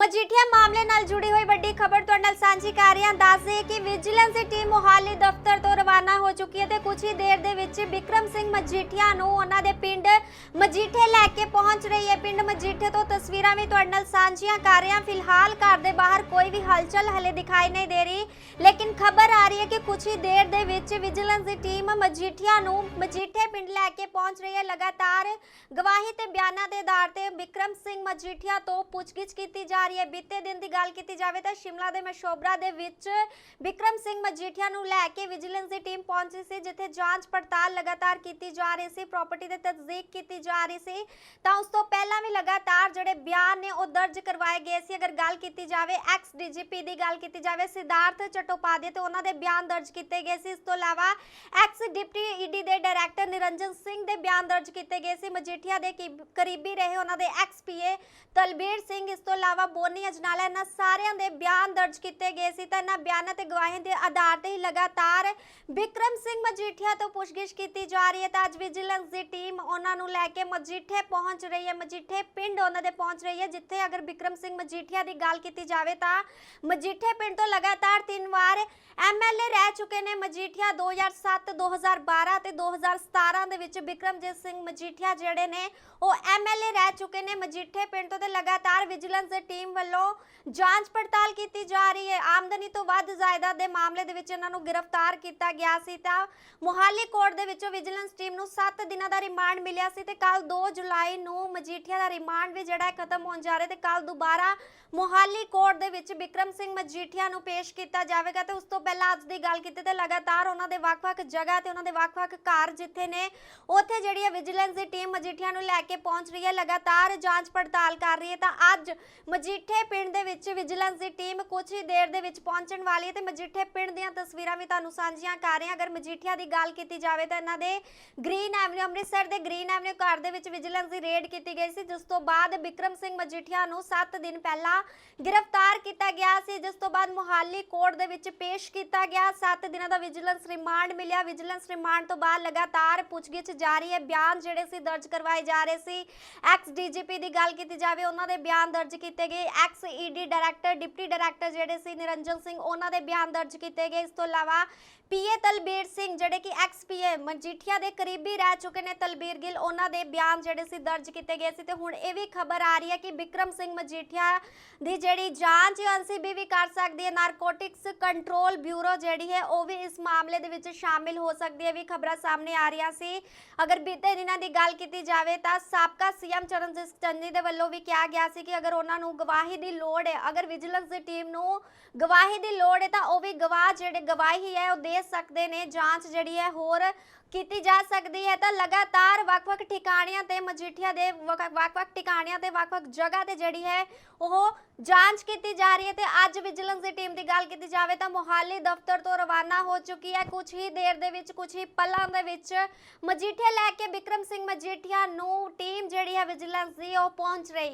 ਮਜੀਠੀਆ ਮਾਮਲੇ ਨਾਲ ਜੁੜੀ ਹੋਈ ਵੱਡੀ ਖਬਰ ਤੁਹਾਡੇ ਨਾਲ ਸਾਂਝੀ ਕਰ ਰਹੇ ਹਾਂ। ਦੱਸ ਕਿ ਵਿਜੀਲੈਂਸ ਦੀ ਟੀਮ ਮੋਹਾਲੀ ਦਫ਼ਤਰ ਤੋਂ ਰਵਾਨਾ ਹੋ ਚੁੱਕੀ ਹੈ ਤੇ ਕੁਝ ਹੀ ਦੇਰ ਦੇ ਵਿੱਚ ਬਿਕਰਮ ਸਿੰਘ ਮਜੀਠੀਆ ਨੂੰ ਉਹਨਾਂ ਦੇ ਪਿੰਡ ਮਜੀਠੇ ਲੈ ਕੇ ਪਹੁੰਚ ਰਹੀ ਹੈ। ਪਿੰਡ ਮਜੀਠੇ ਤੋਂ ਤਸਵੀਰਾਂ ਵੀ ਤੁਹਾਡੇ ਨਾਲ ਸਾਂਝੀਆਂ ਕਰ ਰਹੇ ਹਾਂ। ਫਿਲਹਾਲ ਘਰ ਦੇ ਬਾਹਰ ਕੋਈ ਵੀ ਹਲਚਲ ਹਲੇ ਦਿਖਾਈ ਨਹੀਂ ਦੇ ਰਹੀ, ਲੇਕਿਨ ਖਬਰ ਆ ਰਹੀ ਹੈ ਕਿ ਕੁਝ ਹੀ ਦੇਰ ਦੇ ਵਿੱਚ ਵਿਜੀਲੈਂਸ ਦੀ ਟੀਮ ਮਜੀਠੀਆ ਨੂੰ ਮਜੀਠੇ ਪਿੰਡ ਲੈ ਕੇ ਪਹੁੰਚ ਰਹੀ ਹੈ। ਲਗਾਤਾਰ ਗਵਾਹੀ ਤੇ ਬਿਆਨਾਂ ਦੇ ਆਧਾਰ ਤੇ ਬਿਕਰਮ ਸਿੰਘ ਮਜੀਠੀਆ ਤੋਂ ਪੁੱਛਗਿੱਛ ਕੀਤੀ ਜਾ ਰਹੀ ਹੈ। ਬੀਤੇ ਦਿਨ ਦੀ ਗੱਲ ਕੀਤੀ ਜਾਵੇ ਤਾਂ ਸ਼ਿਮਲਾ ਦੇ ਮਸ਼ੋਬਰਾ ਦੇ ਵਿੱਚ ਬਿਕਰਮ ਸਿੰਘ ਮਜੀਠੀਆ ਨੂੰ ਲੈ ਕੇ ਵਿਜੀਲੈਂਸ ਦੀ ਟੀਮ ਪਹੁੰਚੀ ਸੀ, ਜਿੱਥੇ ਜਾਂਚ ਪੜਤਾਲ ਲਗਾਤਾਰ ਕੀਤੀ ਜਾ ਰਹੀ ਸੀ, ਪ੍ਰਾਪਰਟੀ ਦੀ ਤਸਦੀਕ ਕੀਤੀ ਜਾ ਰਹੀ ਸੀ। ਤਾਂ ਉਸ ਤੋਂ ਪਹਿਲਾਂ ਵੀ ਲਗਾਤਾਰ ਜਿਹੜੇ ਬਿਆਨ ਨੇ ਉਹ ਦਰਜ ਕਰਵਾਏ ਗਏ ਸੀ। ਅਗਰ ਗੱਲ ਕੀਤੀ ਜਾਵੇ ਐਕਸ ਡੀਜੀਪੀ ਦੀ ਗੱਲ ਕੀਤੀ ਜਾਵੇ, ਸਿਧਾਰਥ ਚਟੋਪਾਧਿਆ ਤੇ ਉਹਨਾਂ ਦੇ ਬਿਆਨ ਦਰਜ ਕੀਤੇ ਗਏ ਸੀ। ਇਸ ਤੋਂ ਇਲਾਵਾ ਐਕਸ ਡਿਪਟੀ ਈਡੀ ਦੇ ਡਾਇਰੈਕਟਰ ਨਿਰੰਜਨ ਸਿੰਘ ਦੇ ਬਿਆਨ ਦਰਜ ਕੀਤੇ ਗਏ ਸੀ। ਮਜੀਠੀਆ ਦੇ ਕਰੀਬੀ ਰਹੇ ਉਹਨਾਂ ਦੇ ਐਕਸ ਪੀਏ ਤਲਬੀਰ ਸਿੰਘ। ਇਸ ਤੋਂ ਇਲਾਵਾ ਬੋਨੀ ਅਜਨਾਲਾ ਇਹਨਾਂ ਸਾਰਿਆਂ ਦੇ ਬਿਆਨ ਦਰਜ ਕੀਤੇ ਗਏ ਸੀ ਤਾਂ ਇਹਨਾਂ ਬਿਆਨਾਂ ਤੇ ਗਵਾਹੀ ਦੇ ਆਧਾਰ ਤੇ ਹੀ ਲਗਾਤਾਰ ਬਿਕਰਮ ਸਿੰਘ ਮਜੀਠੀਆ ਤੋਂ ਪੁੱਛਗਿੱਛ ਕੀਤੀ ਜਾ ਰਹੀ ਹੈ ਤਾਂ ਅੱਜ ਵਿਜੀਲੈਂਸ ਦੀ ਟੀਮ ਉਹਨਾਂ ਨੂੰ ਲੈ ਕੇ ਮਜੀਠੇ ਪਹੁੰਚ ਰਹੀ ਹੈ। ਮਜੀਠੇ ਪਿੰਡ ਉਹਨਾਂ ਦੇ ਪਹੁੰਚ ਰਹੀ ਹੈ, ਜਿੱਥੇ ਅਗਰ ਬਿਕਰਮ ਸਿੰਘ ਮਜੀਠੀਆ ਦੀ ਗੱਲ ਕੀਤੀ ਜਾਵੇ ਤਾਂ ਮਜੀਠੇ ਪਿੰਡ ਤੋਂ ਲਗਾਤਾਰ ਤਿੰਨ ਵਾਰ ਐਮਐਲਏ ਰਹਿ ਚੁੱਕੇ ਨੇ ਮਜੀਠੀਆ 2007 2012 ਤੇ 2017 ਦੇ ਵਿੱਚ ਬਿਕਰਮਜੀਤ ਸਿੰਘ ਮਜੀਠੀਆ ਜਿਹੜੇ ਨੇ, ਉਹ ਐਮਐਲਏ ਰਹਿ ਚੁੱਕੇ ਨੇ ਮਜੀਠੇ ਪਿੰਡ ਤੋਂ ਤੇ ਲਗਾਤਾਰ ਵਿਜੀਲੈਂਸ ਦੀ ਟੀਮ ਵੱਲੋਂ ਜਾਂਚ ਪੜਤਾਲ ਕੀਤੀ ਜਾ ਰਹੀ ਹੈ। ਆਮਦਨੀ ਤੋਂ ਵੱਧ ਜਾਇਦਾਦ ਦੇ ਮਾਮਲੇ ਦੇ ਵਿੱਚ ਇਹਨਾਂ ਨੂੰ ਗ੍ਰਿਫਤਾਰ ਕੀਤਾ ਗਿਆ ਸੀ ਤਾਂ ਮੁਹਾਲੀ ਕੋਰਟ ਦੇ ਵਿੱਚੋਂ ਵਿਜੀਲੈਂਸ ਟੀਮ ਨੂੰ 7 ਦਿਨਾਂ ਦਾ ਰਿਮਾਂਡ ਮਿਲਿਆ ਸੀ ਤੇ ਕੱਲ 2 ਜੁਲਾਈ ਨੂੰ ਮਜੀਠੀਆ ਦਾ ਰਿਮਾਂਡ ਵੀ ਜਿਹੜਾ ਖਤਮ ਹੋਣ ਜਾ ਰਿਹਾ ਤੇ ਕੱਲ ਦੁਬਾਰਾ ਮੁਹਾਲੀ ਕੋਰਟ ਦੇ ਵਿੱਚ ਬਿਕਰਮ ਸਿੰਘ ਮਜੀਠੀਆ ਨੂੰ ਪੇਸ਼ ਕੀਤਾ ਜਾਵੇਗਾ ਤੇ ਉਸ ਤੋਂ ਪਹਿਲਾਂ ਅੱਜ ਦੀ ਗੱਲ ਕੀਤੀ ਤੇ ਲਗਾਤਾਰ ਉਹਨਾਂ ਦੇ ਵੱਖ-ਵੱਖ ਜਗ੍ਹਾ ਤੇ ਉਹਨਾਂ ਦੇ ਵੱਖ-ਵੱਖ ਘਰ ਜਿੱਥੇ ਨੇ, ਉੱਥੇ ਜਿਹੜੀ ਹੈ ਵਿਜੀਲੈਂਸ ਦੀ ਟੀਮ ਮਜੀਠੀਆ ਨੂੰ ਲੈ ਕੇ ਪਹੁੰਚ ਰਹੀ ਹੈ, ਲਗਾਤਾਰ ਜਾਂਚ ਪੜਤਾਲ ਕਰ ਰਹੀ ਹੈ। ਤਾਂ ਅੱਜ ਮਜੀਠੇ ਪਿੰਡ ਦੇ ਵਿੱਚ ਵਿਜੀਲੈਂਸ ਦੀ ਟੀਮ ਕੁਝ ਹੀ ਦੇਰ ਦੇ ਵਿੱਚ ਪਹੁੰਚਣ ਵਾਲੀ ਹੈ ਤੇ ਮਜੀਠੇ ਪਿੰਡ ਦੀਆਂ ਤਸਵੀਰਾਂ ਵੀ ਤੁਹਾਨੂੰ ਸਾਂਝੀਆਂ ਕਰ ਰਹੇ ਹਾਂ। ਅਗਰ ਮਜੀਠੀਆ ਦੀ ਗੱਲ ਕੀਤੀ ਜਾਵੇ ਤਾਂ ਇਹਨਾਂ ਦੇ ਗ੍ਰੀਨ ਐਵਨਿਊ ਅੰਮ੍ਰਿਤਸਰ ਦੇ ਗ੍ਰੀਨ ਐਵਨਿਊ ਘਰ ਦੇ ਵਿੱਚ ਵਿਜੀਲੈਂਸ ਦੀ ਰੇਡ ਕੀਤੀ ਗਈ ਸੀ, ਜਿਸ ਤੋਂ ਬਾਅਦ ਬਿਕਰਮ ਸਿੰਘ ਮਜੀਠੀਆ ਨੂੰ 7 ਦਿਨ ਪਹਿਲਾਂ ਗ੍ਰਿਫਤਾਰ ਕੀਤਾ ਗਿਆ ਸੀ, ਜਿਸ ਤੋਂ ਬਾਅਦ ਮੁਹਾਲੀ ਕੋਰਟ ਦੇ ਵਿੱਚ ਪੇਸ਼ ਕੀਤਾ ਗਿਆ। 7 ਦਿਨਾਂ ਦਾ ਵਿਜੀਲੈਂਸ ਰਿਮਾਂਡ ਮਿਲਿਆ। ਵਿਜੀਲੈਂਸ ਰਿਮਾਂਡ ਤੋਂ ਬਾਅਦ ਲਗਾਤਾਰ ਪੁੱਛਗਿੱਛ ਜਾਰੀ ਹੈ। ਬਿਆਨ ਜਿਹੜੇ ਸੀ, ਦਰਜ ਕਰਵਾਏ ਜਾ ਰਹੇ ਸੀ। ਐਕਸ ਡੀਜੀਪੀ ਦੀ ਗੱਲ ਕੀਤੀ ਜਾਵੇ, ਉਹਨਾਂ ਦੇ ਬਿਆਨ ਦਰਜ ਕੀਤੇ ਗਏ। Ex ED director deputy director ਜਿਹੜੇ ਸੀ, ਨਿਰੰਜਨ ਸਿੰਘ, ਉਹਨਾਂ ਦੇ ਬਿਆਨ ਦਰਜ ਕੀਤੇ ਗਏ। ਇਸ ਤੋਂ ਇਲਾਵਾ ਪੀਏ ਤਲਬੀਰ ਸਿੰਘ ਜਿਹੜੇ ਕਿ ਐਕਸ ਪੀਏ ਮਜੀਠੀਆ ਦੇ ਕਰੀਬੀ ਰਹਿ ਚੁੱਕੇ ਨੇ ਤਲਬੀਰ ਗਿੱਲ, ਉਹਨਾਂ ਦੇ ਬਿਆਨ ਜਿਹੜੇ ਸੀ, ਦਰਜ ਕੀਤੇ ਗਏ ਸੀ। ਤੇ ਹੁਣ ਇਹ ਵੀ ਖਬਰ ਆ ਰਹੀ ਹੈ ਕਿ ਬਿਕਰਮ ਸਿੰਘ ਮਜੀਠੀਆ ਦੀ ਜਿਹੜੀ ਜਾਂਚ ਐਨਸੀਬੀ ਵੀ ਕਰ ਸਕਦੀ ਹੈ। ਨਾਰਕੋਟਿਕਸ ਕੰਟਰੋਲ ਬਿਊਰੋ ਜਿਹੜੀ ਹੈ, ਉਹ ਵੀ ਇਸ ਮਾਮਲੇ ਦੇ ਵਿੱਚ ਸ਼ਾਮਿਲ ਹੋ ਸਕਦੀ ਹੈ। ਵੀ ਖਬਰਾਂ ਸਾਹਮਣੇ ਆ ਰਹੀਆਂ ਸੀ। ਅਗਰ ਬੀਤੇ ਦਿਨਾਂ ਦੀ ਗੱਲ ਕੀਤੀ ਜਾਵੇ ਤਾਂ ਸਾਬਕਾ ਸੀਐਮ ਚਰਨਜੀਤ ਚੰਨੀ ਦੇ ਵੱਲੋਂ ਵੀ ਕਿਹਾ ਗਿਆ ਸੀ ਕਿ ਅਗਰ ਉਹਨਾਂ ਨੂੰ ਗਵਾਹੀ ਦੀ ਲੋੜ ਹੈ, ਅਗਰ ਵਿਜੀਲੈਂਸ ਦੀ ਟੀਮ ਨੂੰ ਗਵਾਹੀ ਦੀ ਲੋੜ ਹੈ ਤਾਂ ਉਹ ਵੀ ਗਵਾਹ ਜਿਹੜੇ ਗਵਾਹੀ ਹੈ, ਉਹ ਦੇ ਸਕਦੇ ਨੇ। ਜਾਂਚ ਜਿਹੜੀ ਹੈ ਹੋਰ ਕੀਤੀ ਜਾ ਸਕਦੀ ਹੈ ਤਾਂ ਲਗਾਤਾਰ ਵੱਖ-ਵੱਖ ਠਿਕਾਣਿਆਂ ਤੇ ਮਜੀਠੀਆ ਦੇ ਵੱਖ- ਵੱਖ-ਵੱਖ ਠਿਕਾਣਿਆਂ ਤੇ ਵੱਖ-ਵੱਖ ਜਗ੍ਹਾ ਤੇ ਜਿਹੜੀ ਹੈ ਉਹ ਜਾਂਚ ਕੀਤੀ ਜਾ ਰਹੀ ਹੈ ਤੇ ਅੱਜ ਵਿਜੀਲੈਂਸ ਦੀ ਟੀਮ ਦੀ ਗੱਲ ਕੀਤੀ ਜਾਵੇ ਤਾਂ ਮੋਹਾਲੀ ਦਫ਼ਤਰ ਤੋਂ ਰਵਾਨਾ ਹੋ ਚੁੱਕੀ ਹੈ। ਕੁਝ ਹੀ ਦੇਰ ਦੇ ਵਿੱਚ ਕੁਝ ਹੀ ਪਲਾਂ ਦੇ ਵਿੱਚ ਮਜੀਠੀਆ ਲੈ ਕੇ ਬਿਕਰਮ ਸਿੰਘ ਮਜੀਠੀਆ ਨੂੰ ਟੀਮ ਜਿਹੜੀ ਹੈ ਵਿਜੀਲੈਂਸ ਦੀ ਉਹ ਪਹੁੰਚ ਰਹੀ